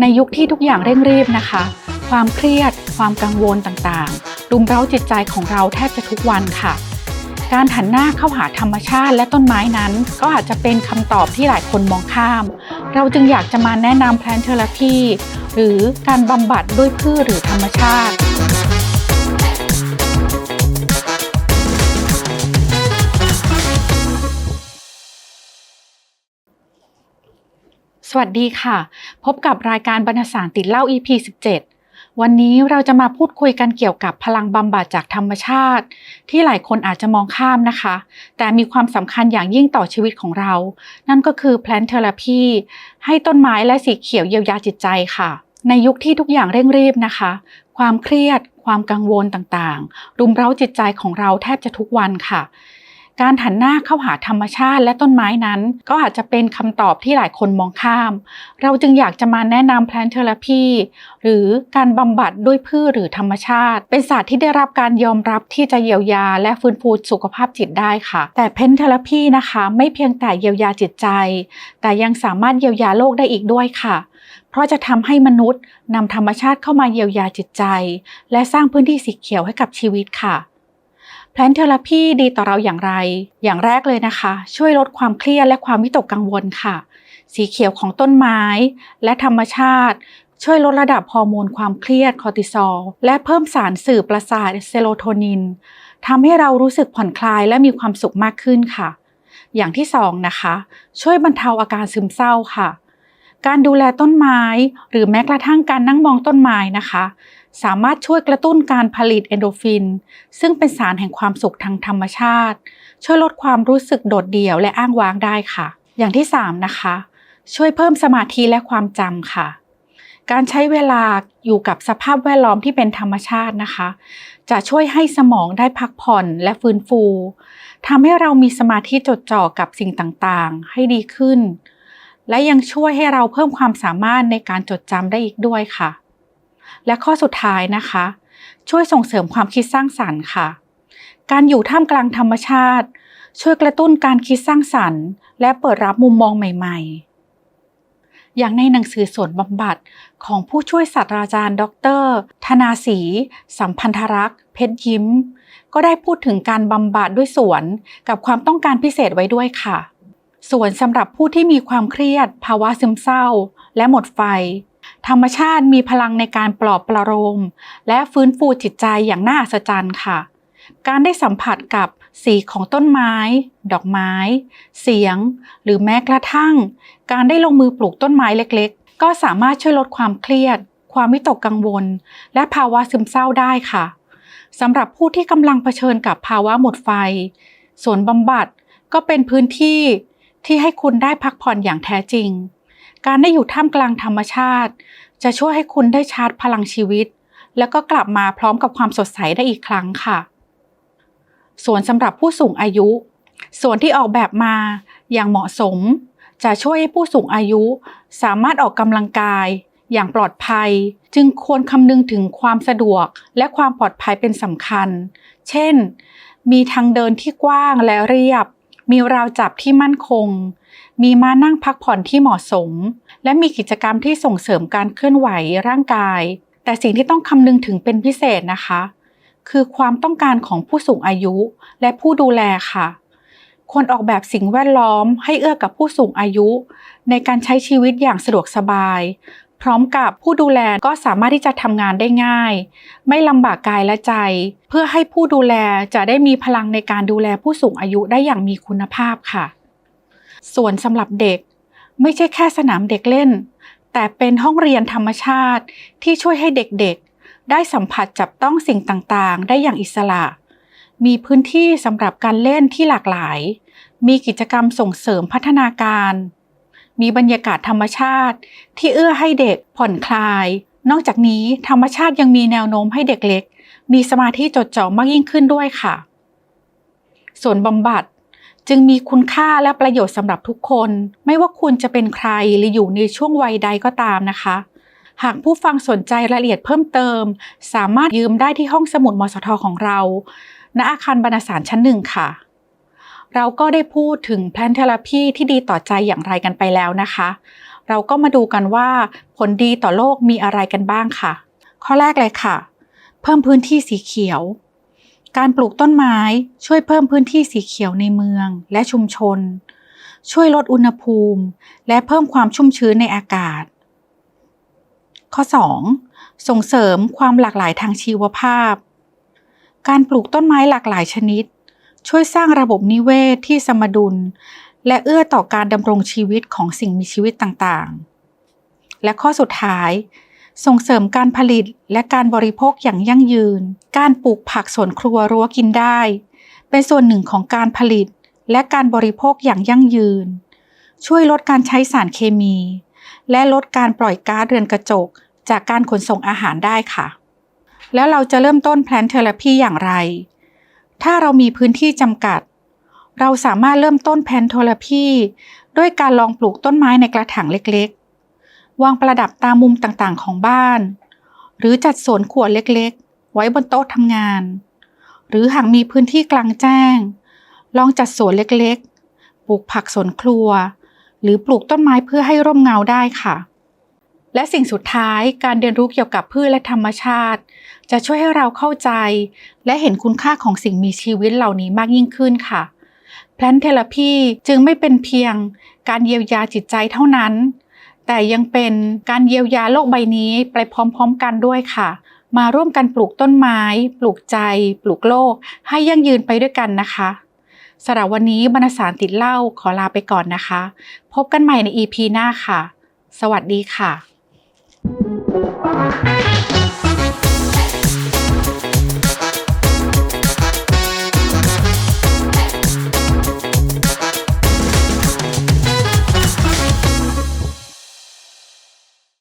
ในยุคที่ทุกอย่างเร่งรีบนะคะ ความเครียด ความกังวลต่างๆ รุมเร้าจิตใจของเราแทบจะทุกวันค่ะ การหันหน้าเข้าหาธรรมชาติและต้นไม้นั้น ก็อาจจะเป็นคำตอบที่หลายคนมองข้าม เราจึงอยากจะมาแนะนำแพลนเทอราพีหรือการบำบัดด้วยพืชหรือธรรมชาติ สวัสดีค่ะ พบกับรายการบรรณสารติดเล่า EP 17 วันนี้เราจะมาพูดคุยกันเกี่ยวกับพลังบำบัดจากธรรมชาติ ที่หลายคนอาจจะมองข้ามนะคะ แต่มีความสำคัญอย่างยิ่งต่อชีวิตของเรา นั่นก็คือ Plant Therapy ให้ต้นไม้และสีเขียวเยียวยาจิตใจค่ะ ในยุคที่ทุกอย่างเร่งรีบนะคะ ความเครียด ความกังวลต่างๆ รุมเร้าจิตใจของเราแทบจะทุกวันค่ะ การหันหน้าเข้าหาธรรมชาติและต้นไม้นั้น ก็อาจจะเป็นคำตอบที่หลายคนมองข้าม เราจึงอยากจะมาแนะนำแพลนเทอราพีหรือการบำบัดด้วยพืชหรือธรรมชาติ เป็นศาสตร์ที่ได้รับการยอมรับที่จะเยียวยา และฟื้นฟูสุขภาพจิตได้ค่ะ แต่เพนเทอราพีนะคะไม่เพียงแต่เยียวยาจิตใจ แต่ยังสามารถเยียวยาโลกได้อีกด้วยค่ะเพราะจะทำให้มนุษย์นำธรรมชาติเข้ามาเยียวยาจิตใจ และสร้างพื้นที่สีเขียวให้กับชีวิตค่ะ แพลนเทอราพีดีต่อเราอย่างไร อย่างแรกเลยนะคะ ช่วยลดความเครียดและความวิตกกังวลค่ะ สีเขียวของต้นไม้ และธรรมชาติ ช่วยลดระดับฮอร์โมนความเครียดคอร์ติซอล และเพิ่มสารสื่อประสาทเซโรโทนินทำให้เรารู้สึกผ่อนคลายและมีความสุขมากขึ้นค่ะ อย่างที่สองนะคะ ช่วยบรรเทาอาการซึมเศร้าค่ะ การดูแลต้นไม้ หรือแม้กระทั่งการนั่งมองต้นไม้นะคะ สามารถช่วยกระตุ้นการผลิตเอนโดฟิน ซึ่งเป็นสารแห่งความสุขทางธรรมชาติ ช่วยลดความรู้สึกโดดเดี่ยวและอ้างว้างได้ค่ะ อย่างที่ 3 นะคะ ช่วยเพิ่มสมาธิและความจำค่ะ การใช้เวลาอยู่กับสภาพแวดล้อมที่เป็นธรรมชาตินะคะ จะช่วยให้สมองได้พักผ่อนและฟื้นฟูทำให้เรามีสมาธิจดจ่อกับสิ่งต่างๆ ให้ดีขึ้น และยังช่วยให้เราเพิ่มความสามารถในการจดจำได้อีกด้วยค่ะ และข้อสุดท้ายนะคะ ช่วยส่งเสริมความคิดสร้างสรรค์ค่ะ การอยู่ท่ามกลางธรรมชาติ ช่วยกระตุ้นการคิดสร้างสรรค์ และเปิดรับมุมมองใหม่ ๆอย่างในหนังสือสวนบำบัดของผู้ช่วยศาสตราจารย์ ดร ธนาศรีสัมพันธรักษ์เพชรยิ้ม ก็ได้พูดถึงการบำบัดด้วยสวนกับความต้องการพิเศษไว้ด้วยค่ะ ส่วนสำหรับผู้ที่มีความเครียด ภาวะซึมเศร้า และหมดไฟ ธรรมชาติมีพลังในการปลอบประโลมและฟื้นฟูจิตใจอย่างน่าอัศจรรย์ค่ะ การได้สัมผัสกับสีของต้นไม้ ดอกไม้ เสียง หรือแม้กระทั่ง การได้ลงมือปลูกต้นไม้เล็กๆ ก็สามารถช่วยลดความเครียด ความวิตกกังวล และภาวะซึมเศร้าได้ค่ะสำหรับผู้ที่กำลังเผชิญกับภาวะหมดไฟสวนบำบัดก็เป็นพื้นที่ ที่ให้คุณได้พักผ่อนอย่างแท้จริง การได้อยู่ท่ามกลางธรรมชาติ จะช่วยให้คุณได้ชาร์จพลังชีวิต แล้วก็กลับมาพร้อมกับความสดใสได้อีกครั้งค่ะสวนสำหรับผู้สูงอายุสวนที่ออกแบบมาอย่างเหมาะสม จะช่วยให้ผู้สูงอายุ สามารถออกกำลังกาย อย่างปลอดภัย จึงควรคำนึงถึงความสะดวกและความปลอดภัยเป็นสำคัญ เช่น มีทางเดินที่กว้างและเรียบ มีราวจับที่มั่นคง มีม้านั่งพักผ่อนที่เหมาะสม และมีกิจกรรมที่ส่งเสริมการเคลื่อนไหวร่างกาย แต่สิ่งที่ต้องคำนึงถึงเป็นพิเศษนะคะ คือความต้องการของผู้สูงอายุและผู้ดูแลค่ะควรออกแบบสิ่งแวดล้อมให้เอื้อกับผู้สูงอายุ ในการใช้ชีวิตอย่างสะดวกสบาย พร้อมกับผู้ดูแลก็สามารถที่จะทำงานได้ง่าย ไม่ลำบากกายและใจ เพื่อให้ผู้ดูแลจะได้มีพลังในการดูแลผู้สูงอายุได้อย่างมีคุณภาพค่ะ ส่วนสำหรับเด็กไม่ใช่แค่สนามเด็กเล่น แต่เป็นห้องเรียนธรรมชาติที่ช่วยให้เด็กๆ ได้สัมผัสจับต้องสิ่งต่างๆ ได้อย่างอิสระ มีพื้นที่สำหรับการเล่นที่หลากหลาย มีกิจกรรมส่งเสริมพัฒนาการ มีบรรยากาศธรรมชาติ ที่เอื้อให้เด็กผ่อนคลาย นอกจากนี้ธรรมชาติยังมีแนวโน้มให้เด็กเล็ก มีสมาธิจดจ่อมากยิ่งขึ้นด้วยค่ะ ส่วนบำบัดจึงมีคุณค่าและประโยชน์สำหรับทุกคน ไม่ว่าคุณจะเป็นใครหรืออยู่ในช่วงวัยใดก็ตามนะคะ หากผู้ฟังสนใจรายละเอียดเพิ่มเติม สามารถยืมได้ที่ห้องสมุดมสทของเรา ณอาคารบรรณสารชั้นหนึ่งค่ะ เราก็ได้พูดถึงแพลนเทอราพีที่ดีต่อใจอย่างไรกันไปแล้วนะคะ เราก็มาดูกันว่าผลดีต่อโลกมีอะไรกันบ้างค่ะ ข้อแรกเลยค่ะ เพิ่มพื้นที่สีเขียว การปลูกต้นไม้ช่วยเพิ่มพื้นที่สีเขียวในเมืองและชุมชน ช่วยลดอุณหภูมิ และเพิ่มความชุ่มชื้นในอากาศ ข้อ 2. ส่งเสริมความหลากหลายทางชีวภาพ การปลูกต้นไม้หลากหลายชนิด ช่วยสร้างระบบนิเวศที่สมดุล และเอื้อต่อการดำรงชีวิตของสิ่งมีชีวิตต่างๆ และข้อสุดท้าย ส่งเสริมการผลิตและการบริโภคอย่างยั่งยืน การปลูกผักสวนครัวรั้วกินได้ เป็นส่วนหนึ่งของการผลิตและการบริโภคอย่างยั่งยืน ช่วยลดการใช้สารเคมี และลดการปล่อยก๊าซเรือนกระจก จากการขนส่งอาหารได้ค่ะ แล้วเราจะเริ่มต้นแพลนเทอราพีอย่างไร ถ้าเรามีพื้นที่จำกัด เราสามารถเริ่มต้นแพนโทรพีด้วยการลองปลูกต้นไม้ในกระถางเล็กๆ วางประดับตามมุมต่างๆ ของบ้าน หรือจัดสวนขวดเล็กๆ ไว้บนโต๊ะทำงาน หรือหากมีพื้นที่กลางแจ้ง ลองจัดสวนเล็กๆ ปลูกผักสวนครัว หรือปลูกต้นไม้เพื่อให้ร่มเงาได้ค่ะ และสิ่งสุดท้ายการเรียนรู้เกี่ยวกับพืชและธรรมชาติ จะช่วยให้เราเข้าใจ และเห็นคุณค่าของสิ่งมีชีวิตเหล่านี้มากยิ่งขึ้นค่ะแพลนเท r ราพีจึงไม่เป็นเพียงการเยียวยาจิตใจเท่านั้น แต่ยังเป็นการเยียวยาโลกใบนี้ไปพร้อมๆกันด้วยค่ะ มาร่วมกันปลูกต้นไม้ ปลูกใจ ปลูกโลก ให้ยั่งยืนไปด้วยกันนะคะสำหรับวันนี้บรรณสารติดเล่าขอลาไปก่อนนะคะ พบกันใหม่ใน EP หน้าค่ะ สวัสดีค่ะ Thank you.